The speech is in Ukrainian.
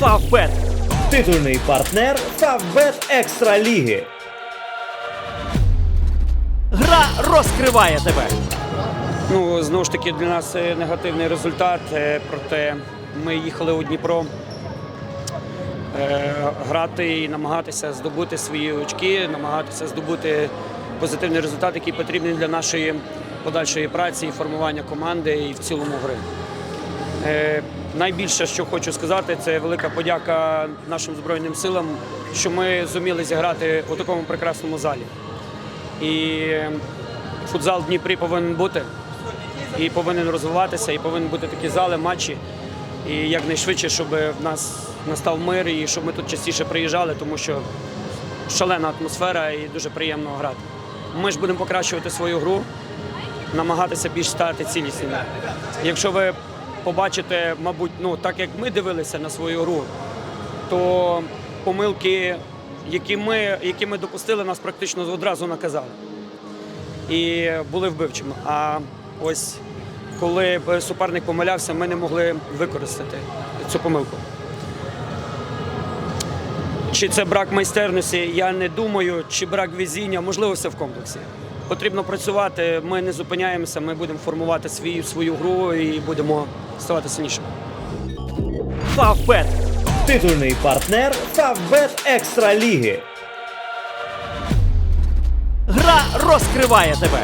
Фавбет. Титульний партнер Фавбет Екстра Ліги. Гра розкриває тебе. Ну, знову ж таки, для нас е, негативний результат. е, Проте ми їхали у Дніпро е, грати і намагатися здобути свої очки, намагатися здобути позитивний результат, який потрібний для нашої подальшої праці і формування команди і в цілому гри. Найбільше, що хочу сказати, це велика подяка нашим Збройним силам, що ми зуміли зіграти у такому прекрасному залі. І футзал в Дніпрі повинен бути і повинен розвиватися, і повинні бути такі зали, матчі. І якнайшвидше, щоб в нас настав мир і щоб ми тут частіше приїжджали, тому що шалена атмосфера і дуже приємно грати. Ми ж будемо покращувати свою гру, намагатися більш стати цілісними. Якщо ви побачите, мабуть, ну так як ми дивилися на свою гру, то помилки, які ми, які ми допустили, нас практично одразу наказали і були вбивчими. А ось коли суперник помилявся, ми не могли використати цю помилку. Чи це брак майстерності, я не думаю, чи брак везіння, можливо, все в комплексі. Потрібно працювати, ми не зупиняємося, ми будемо формувати свій, свою гру і будемо ставати сильнішими. Фавбет. Титульний партнер Фавбет Екстра Ліги. Гра розкриває тебе.